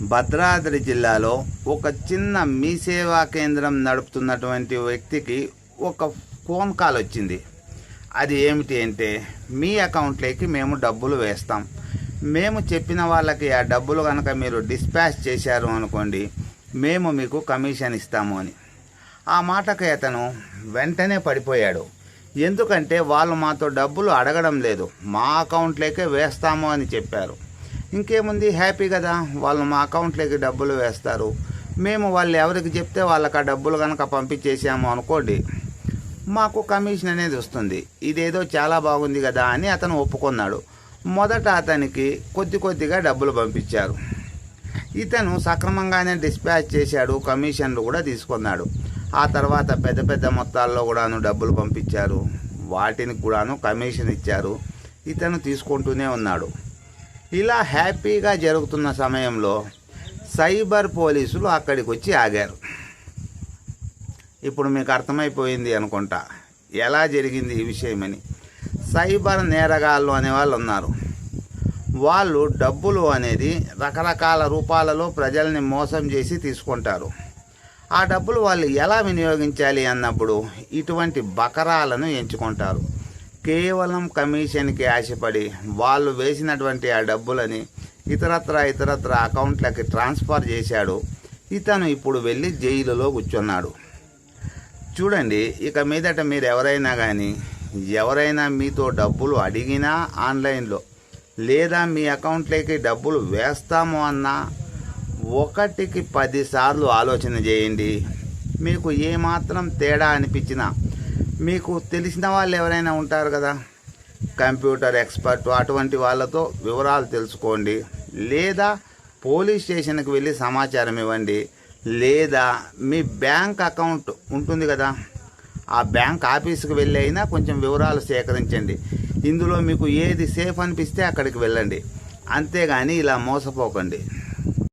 భద్రాద్రి జిల్లాలో ఒక చిన్న మీ సేవా కేంద్రం నడుపుతున్నటువంటి వ్యక్తికి ఒక ఫోన్ కాల్ వచ్చింది. అది ఏమిటి అంటే మీ అకౌంట్లోకి మేము డబ్బులు వేస్తాం. మేము చెప్పిన వాళ్ళకి ఆ డబ్బులు కనుక మీరు డిస్పాచ్ చేశారు అనుకోండి మేము మీకు కమిషన్ ఇస్తాము అని. ఆ మాటకి అతను వెంటనే పడిపోయాడు. ఎందుకంటే వాళ్ళు మాతో డబ్బులు అడగడం లేదు. మా అకౌంట్లోకే వేస్తాము అని చెప్పారు. ఇంకేముంది? హ్యాపీ కదా. వాళ్ళు మా అకౌంట్లోకి డబ్బులు వేస్తారు. మేము వాళ్ళు ఎవరికి చెప్తే వాళ్ళకి ఆ డబ్బులు కనుక పంపించేసాము అనుకోండి మాకు కమిషన్ అనేది వస్తుంది. ఇదేదో చాలా బాగుంది కదా అని అతను ఒప్పుకున్నాడు. మొదట అతనికి కొద్ది కొద్దిగా డబ్బులు పంపించారు. ఇతను సక్రమంగానే డిస్పాచ్ చేశాడు కమిషన్లు కూడా తీసుకున్నాడు. ఆ తర్వాత పెద్ద పెద్ద మొత్తాల్లో కూడాను డబ్బులు పంపించారు. వాటిని కూడాను కమిషన్ ఇచ్చారు. ఇతను తీసుకుంటూనే ఉన్నాడు. ఇలా హ్యాపీగా జరుగుతున్న సమయంలో సైబర్ పోలీసులు అక్కడికి వచ్చి ఆగారు. ఇప్పుడు మీకు అర్థమైపోయింది అనుకుంటా. ఎలా జరిగింది ఈ విషయమని. సైబర్ నేరగాళ్ళు అనే వాళ్ళు ఉన్నారు వాళ్ళు డబ్బులు అనేది రకరకాల రూపాలలో ప్రజల్ని మోసం చేసి తీసుకుంటారు. ఆ డబ్బులు వాళ్ళు ఎలా వినియోగించాలి అన్నప్పుడు ఇటువంటి బకరాలను ఎంచుకుంటారు. కేవలం కమిషన్కి ఆశపడి వాళ్ళు వేసినటువంటి ఆ డబ్బులని ఇతరత్ర ఇతరత్ర అకౌంట్లకి ట్రాన్స్ఫర్ చేశాడు. ఇతను ఇప్పుడు వెళ్ళి జైలులో కూర్చున్నాడు. చూడండి ఇక మీదట మీరు ఎవరైనా కానీ ఎవరైనా మీతో డబ్బులు అడిగినా ఆన్లైన్లో లేదా మీ అకౌంట్లోకి డబ్బులు వేస్తాము అన్నా ఒకటికి పదిసార్లు ఆలోచన చేయండి. మీకు ఏమాత్రం తేడా అనిపించినా మీకు తెలిసిన వాళ్ళు ఎవరైనా ఉంటారు కదా? కంప్యూటర్ ఎక్స్పర్ట్ అటువంటి వాళ్ళతో వివరాలు తెలుసుకోండి. లేదా పోలీస్ స్టేషన్కి వెళ్ళి సమాచారం ఇవ్వండి. లేదా మీ బ్యాంక్ అకౌంట్ ఉంటుంది కదా? ఆ బ్యాంక్ ఆఫీస్కి వెళ్ళి అయినా కొంచెం వివరాలు సేకరించండి. ఇందులో మీకు ఏది సేఫ్ అనిపిస్తే అక్కడికి వెళ్ళండి. అంతేగాని ఇలా మోసపోకండి.